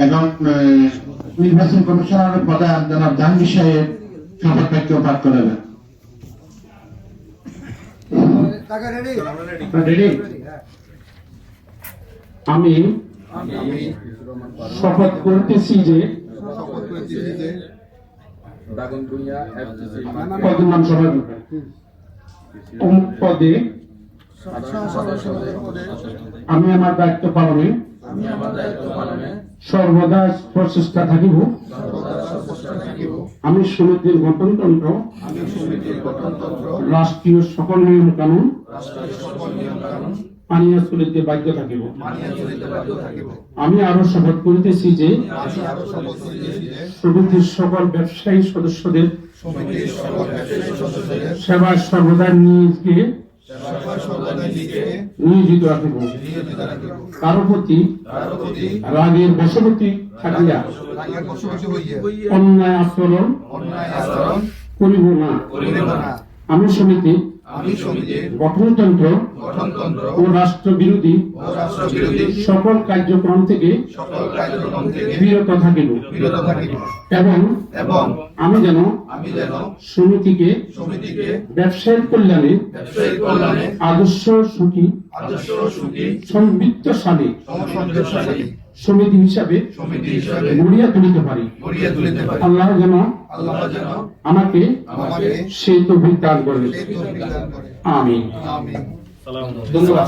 এবং নির্বাচন কমিশনারের প্রধান জনাব শপথ বাক্য পাঠ আমি শপথ করতেছি যে পদে? আমি আমার দায়িত্ব পালনে সর্বদা প্রচেষ্টা থাকিব। আমি সমিতির গঠনতন্ত্র রাষ্ট্রীয় সকল নিয়ম কানুন মানিয়া চলিতে বাধ্য থাকিব। আমি আরও শপথ করিতেছি যে সমিতির সকল ব্যবসায়ী সদস্যদের সেবা সর্বদা নিজেকে নিয়োজিত রাখিব। কারও প্রতি রাগের বশবর্তী থাকিয়া অন্যায় আচরণ করিব না। আমি সমিতি আমি সমিতির গঠনতন্ত্র গঠনতন্ত্র ও রাষ্ট্র বিরোধী ও রাষ্ট্র বিরোধী সকল কার্যক্রম থেকে সকল কার্যক্রম থেকে বিরত থাকিব। বিরত থাকিব। এবং এবং আমি যেন আমি যেন সমিতিকে সমিতিকে ব্যবসায়ের কল্যাণে ব্যবসায়িক কল্যাণে আদর্শ সুখী আদর্শ সুখী সমৃদ্ধশালী সমসন্তোষালী সমিতি হিসাবে সমিতি হিসাবে গড়িয়া তুলিতে পারি। গড়িয়া তুলিতে পারি। আল্লাহ যেন আল্লাহ যেন আমাকে আমাকে সেই তৌফিক দান করেন সেই তৌফিক দান করে। আমিন। আমিন। ধন্যবাদ